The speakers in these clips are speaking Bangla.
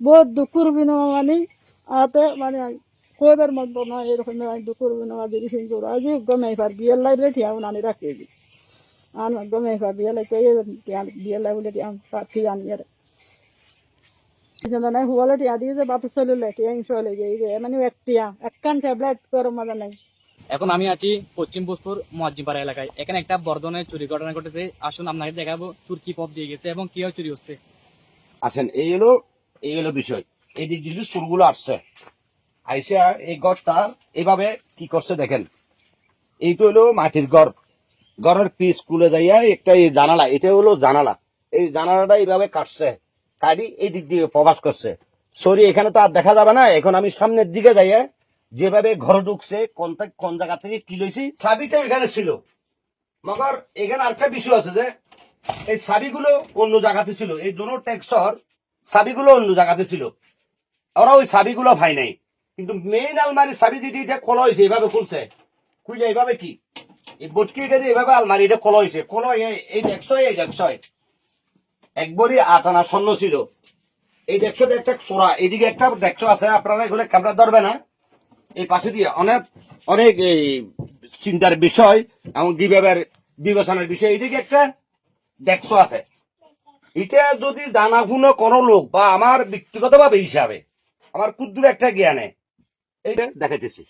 বহুত দুঃখের বিনিময় মানে আতে মানে কইবার মতো না এরকম আমি দুঃখের বিনিময় দিয়েছি কিন্তু আজি গমে পার বিয়ের লাইলে ঠিয়াও নানি রাখি আন গমে পার বিয়ের লাই কই বিয়ের লাই বলে টিয়া পাখি আনি আর। নাই হুয়ালে টিয়া দিয়ে যে বাপস চলে টিয়া চলে যাই মানে একটিয়া একখান ট্যাবলেট করে মজা নাই। এখন আমি আছি পশ্চিম ভোজপুর মজ্জিপাড়া এলাকায়। এখানে একটা বড় ধরনের চুরি ঘটনা ঘটেছে। আসুন আপনাকে দেখাবো চুর কি পথ দিয়ে গেছে এবং কীভাবে চুরি হচ্ছে। আসেন এই হলো এই হলো বিষয়। এই দিক সুরগুলো আসছে, আইসা এই গছটা এইভাবে কি করছে দেখেন। এইটা হলো মাটির ঘর ঘরের পিস খুলে যাইয়া একটা এই জানালা, এটা হলো জানালা। এই জানালাটা এইভাবে কাটছে, কাটি এই দিক দিয়ে প্রবাস করছে। সরি, এখানে তো আর দেখা যাবে না। এখন আমি সামনের দিকে যাইয়া যেভাবে ঘর ঢুকছে, কোন কোন জায়গা থেকে কি লইছি, চাবিটা এখানে ছিল। মগর, এখানে আরেকটা বিষয় আছে যে, এই চাবিগুলো অন্য জায়গাতে ছিল। এই দোনো ট্যাক্সর চাবিগুলো অন্য জায়গাতে ছিল। ওরা ওই চাবিগুলো ভাই নাই। কিন্তু মেইন আলমারি চাবি দিদি এটা খোলা হয়েছে এইভাবে খুলছে। খুলে এইভাবে কি? এই বটকি এটা দিয়ে এইভাবে আলমারি এটা খোলা হয়েছে খোলা এই দেখছয় এই দেখছয় একবারই আট আনা স্বর্ণ ছিল। এই দেখছ একটা সোরা এইদিকে একটা দেখছ আছে, আপনারা এগুলো ক্যামেরা ধরবে না। এই পাশে দিয়ে অনেক অনেক এই চিন্তার বিষয়, এবং বিবেকের বিবেচনার বিষয়। এইদিকে একটা দেখছ আছে। এটা যদি জানা শুনো কোনো লোক বা আমার ব্যক্তিগতভাবে হিসাবে, আমার ক্ষুদ্র একটা জ্ঞানে, এইটা দেখাইতেছি।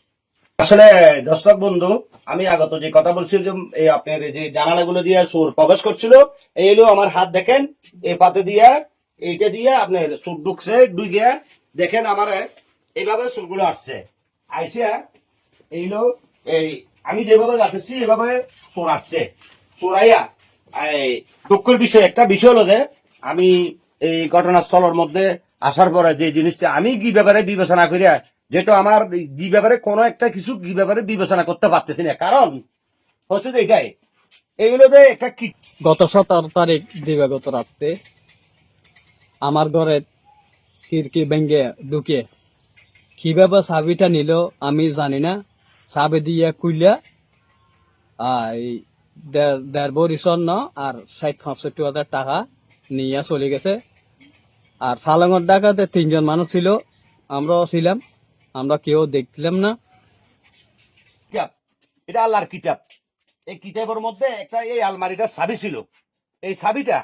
আসলে, দর্শক বন্ধু, আমি আগত যে কথা বলছি যে, এই আপনার যে জানালাগুলো দিয়ে সুর প্রবেশ করছিল, এই হলো আমার হাত দেখেন এই পাতে দিয়া, এইটা দিয়ে আপনার সুর ঢুকছে ঢুকিয়া দেখেন আমার এইভাবে সুরগুলো আসছে। আইসিয়া এইলো এই, আমি যেভাবে যাচ্ছি, এভাবে সুর আসছে। সুরাইয়া দুঃখের বিষয় একটা বিষয় হলো যে, আমি এই ঘটনাস্থলের মধ্যে আসার পরে যে জিনিসটা আমি কি ব্যাপারে বিবেচনা করি যেহেতু আমার কি ব্যাপারে কোনো একটা কিছু কি ব্যাপারে বিবেচনা করতে পারতেছি না, কারণ হচ্ছে যে এটাই। এইগুলো যে একটা কি গত সতেরো তারিখ দিবাগত রাত্রে আমার ঘরে খিড়কি ভেঙে ঢুকে কীভাবে চাবিটা নিল আমি জানি না। চাবি দিয়ে কুইলা এই দেড় বড়ি স্বর্ণ আর ষাট পঁয়ষট্টি হাজার টাকা নিয়ে চলে গেছে। আর সালঙ্গর ডাকাতে তিনজন মানুষ ছিল, আমরাও ছিলাম, আমরা কেউ দেখলাম না। এটা আল্লাহর কিতাব। এই কিতাবের মধ্যে একটা এই আলমারিটা চাবি ছিল। এই চাবিটা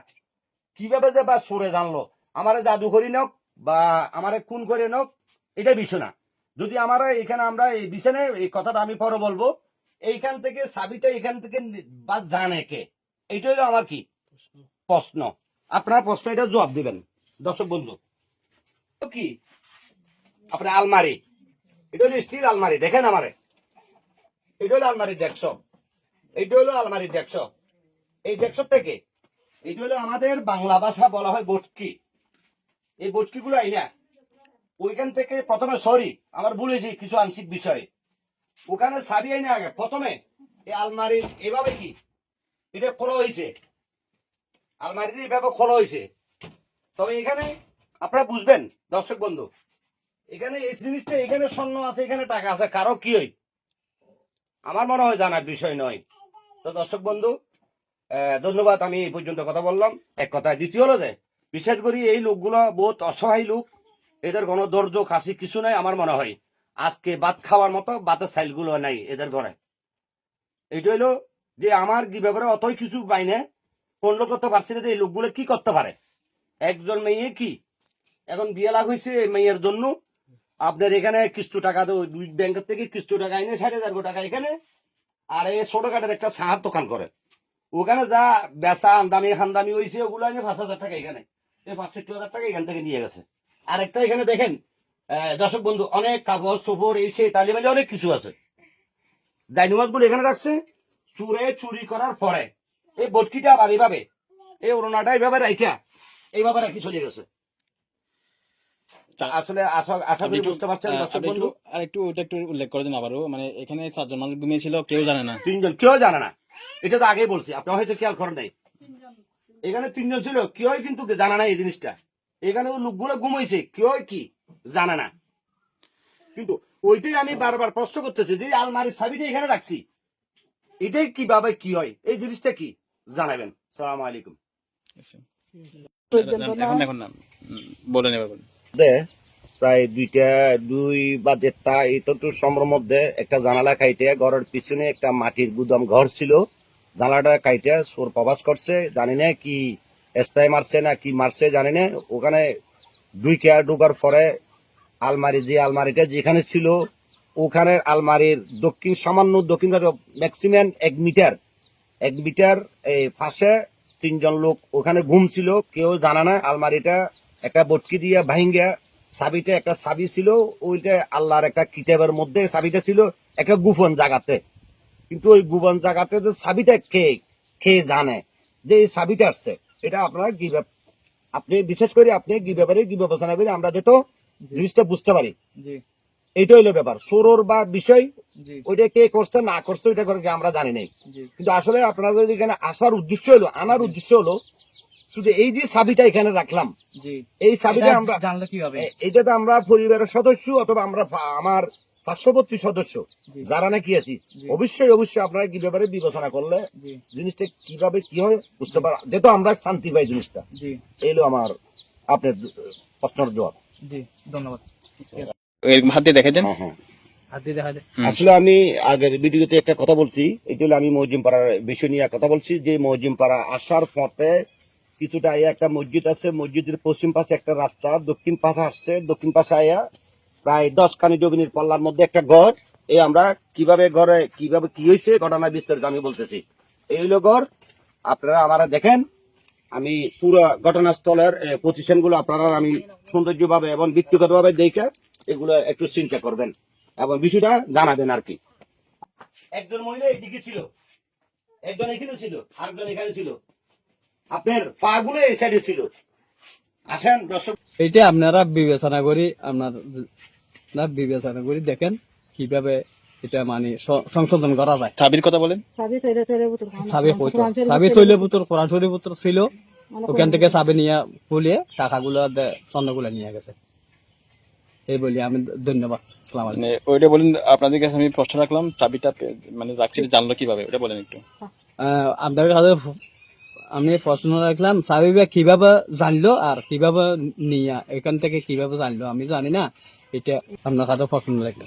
কীভাবে যে বা সরে জানলো? আমার জাদু করি নোক, বা আমারে খুন করে নক, এটা বিষয় না। যদি আমার এখানে আমরা এই বিছানে এই কথাটা আমি পরে বলব এইখান থেকে চাবিটা এখান থেকে বা জানে কে? এইটা হলো আমার কি? প্রশ্ন। আপনার প্রশ্ন এটা জবাব দিবেন। দর্শক বন্ধু। কি? আপনার আলমারি। এটা হলো স্টিল আলমারি দেখেন আমারে। এটা হলো আলমারি ডেক্স। এইটা হলো আলমারির ডেক্স। এই ডেক্স থেকে? এইটা হলো আমাদের বাংলা ভাষা বলা হয় বটকি। এই বটকি গুলো আইনা। ওইখান থেকে প্রথমে সরি আমার বলেছি কিছু আংশিক বিষয়। ওখানে সাবি আইনা আগে, প্রথমে। এই আলমারির এভাবে কি? এটা খোলা হয়েছে আলমারির এভাবে খোলা হয়েছে তবে এখানে আপনারা বুঝবেন, দর্শক বন্ধু, এখানে এই জিনিসটা, এখানে স্বর্ণ আছে, এখানে টাকা আছে, কারও কি হয় আমার মনে হয় জানার বিষয় নয়। তো দর্শক বন্ধু ধন্যবাদ, আমি এই পর্যন্ত কথা বললাম। এক কথা দ্বিতীয় হলো যে, বিশেষ করে এই লোকগুলো বহুত অসহায় লোক। এদের কোনো ধৈর্য কাশি কিছু নাই, আমার মনে হয়। আজকে ভাত খাওয়ার মতো ভাতের সাইলগুলো নাই এদের ঘরে। এইটা হইল যে আমার কি ব্যাপারে অতই কিছু বাইনে লোক করতে পারছে না যে এই লোকগুলো কি করতে পারে। একজন মেয়ে কি? এখন বিয়ে লাগ হয়েছে মেয়ের জন্য। আপনার এখানে কিস্তু টাকা তো ব্যাংকের থেকে কিস্তু টাকা এনে ষাট হাজার টাকা এখানে, আর এই ছোটখাটের একটা সাহার দোকান করে। ওখানে যা বেচা আন্দামি খান্দামি হয়েছে ওগুলো এনে পাঁচ হাজার টাকা এখানে। এই পাঁচষট্টি হাজার টাকা এখান থেকে নিয়ে গেছে। আর একটা এখানে দেখেন দর্শক বন্ধু অনেক কাগজ সফর এই সেই তালিমালি অনেক কিছু আছে। ডাইনিমাসগুলো এখানে রাখছে। চুরে চুরি করার পরে এই বটকিটা আবার এইভাবে এই ওড়নাটা এইভাবে রাইখা এইভাবে রাখি চলে গেছে। আসলে আশা করি বুঝতে পারছেন দর্শক বন্ধু। আর একটু ওটা একটু উল্লেখ করে দিন আবারও। মানে এখানে চারজন মানুষ ঘুমিয়েছিল কেউ জানে না। তিনজন কেউ জানে না। এটা তো আগেই বলছি আপনি হয়তো খেয়াল করেন নাই। এখানে তিনজন ছিল কেউ কিন্তু জানা নাই এই জিনিসটা। এখানে তো লোকগুলো ঘুমাইছে কেউ কি? জানে না। কিন্তু ওইটাই আমি বারবার প্রশ্ন করতেছি যে আলমারির চাবিটা এখানে রাখছি। এটাই কীভাবে কি হয়? এই জিনিসটা কি? জানাবেন। সালাম আলাইকুম। বলেন এবার প্রায় দুইটা দুই বা দেড়টা এইটুকু সময়ের মধ্যে একটা জানালা কাইটে ঘরের পিছনে একটা মাটির গুদাম ঘর ছিল। জানালাটা কাইটে সোর প্রবাস করছে। জানি না কি স্প্রে মারছে না, কি মারছে জানি না ওখানে দুই কেয়ার ঢোকার পরে আলমারি, যে আলমারিটা যেখানে ছিল ওখানে আলমারির দক্ষিণ, সামান্য দক্ষিণ ম্যাক্সিমাম এক মিটার এক মিটার এই পাশে তিনজন লোক ওখানে ঘুমছিল কেউ জানা না আলমারিটা একটা বটকি দিয়ে ভাঙ্গা চাবিটা একটা চাবি ছিল, ওইটা আল্লাহর একটা কিতাবের মধ্যে চাবিটা ছিল, একটা গোপন জায়গাতে। কিন্তু ওই গোপন জায়গাতে যে চাবিটা কে কে জানে? যে এই চাবিটা আসছে। এটা আপনারা কি আপনি বিশেষ করে আপনি কি ব্যাপারে কি বিবেচনা করে আমরা যেত জিনিসটা বুঝতে পারি। জি। এইটা হইল ব্যাপার। সোরোর বা বিষয় ওইটা কে করছে না করছে ওইটা করে আমরা জানি নাই। কিন্তু আসলে আপনাদের এখানে আসার উদ্দেশ্য হলো আনার উদ্দেশ্য হলো শুধু এই যে চাবিটা এখানে রাখলাম এই চাবিটা আমরা জানলে এটা তো আমরা পরিবারের সদস্য অথবা আমরা আমার পার্শ্ববর্তী সদস্য যারা নাকি আছি অবশ্যই অবশ্যই আপনারা কি ব্যাপারে বিবেচনা করলে জিনিসটা কীভাবে কি হয় বুঝতে পার যেহেতু আমরা শান্তি পাই জিনিসটা। জি। এই হলো আমার আপনার প্রশ্নের জবাব। জি ধন্যবাদ। হাত দিয়ে দেখে দেন। হ্যাঁ হ্যাঁ। আসলে আমি আগের ভিডিওতে একটা কথা বলছি এটা হলো আমি মহজিম পাড়ার বিষয় নিয়ে কথা বলছি যে মহজিম পাড়া আসার পথে কিছুটা আইয়া একটা মসজিদ আছে মসজিদের পশ্চিম পাশে একটা রাস্তা দক্ষিণ পাশে আসছে দক্ষিণ পাশে আইয়া প্রায় দশ খানি জমিনের পল্লার মধ্যে একটা ঘর। এই আমরা কীভাবে ঘরে, কীভাবে কি হয়েছে ঘটনা বিস্তারিত আমি বলতেছি। এই হলো ঘর। আপনারা আমারা দেখেন, আমি পুরো ঘটনাস্থলের প্রতিষ্ঠানগুলো আপনারা আমি সৌন্দর্যভাবে এবং ব্যক্তিগতভাবে দেখে এগুলো একটু চিন্তা করবেন এবং বিষয়টা জানাবেন আর কি। একজন মহিলা এইদিকে ছিল, একজন এখানে ছিল, আরেকজন এখানে ছিল। আপনার পা গুলো এই সাইডে ছিল। আসেন দর্শক। এইটা আপনারা বিবেচনা করি আপনার আপনারা বিবেচনা করি দেখেন কীভাবে এটা মানে সংশোধন করা যায়। চাবির কথা বলেন। সাবি হইতো। সাবি তৈলে পুত্র কোরআন শরীফ পুত্র ছিল। ওখান থেকে সাবি নিয়ে খুলিয়ে টাকাগুলো স্বর্ণগুলো নিয়ে গেছে। এই বলি আমি ধন্যবাদ। সালাম মানে ওইটা বলেন আপনাদের কাছে আমি প্রশ্ন রাখলাম চাবিটা মানে রাখছি জানলো কীভাবে ওটা বলেন একটু। আপনাদের কাছে আমি প্রশ্ন রাখলাম সাবিবা কীভাবে জানলো আর কীভাবে নিয়ে এখান থেকে কীভাবে জানলো আমি জানি না। এটা আপনার কাছে পছন্দ আছে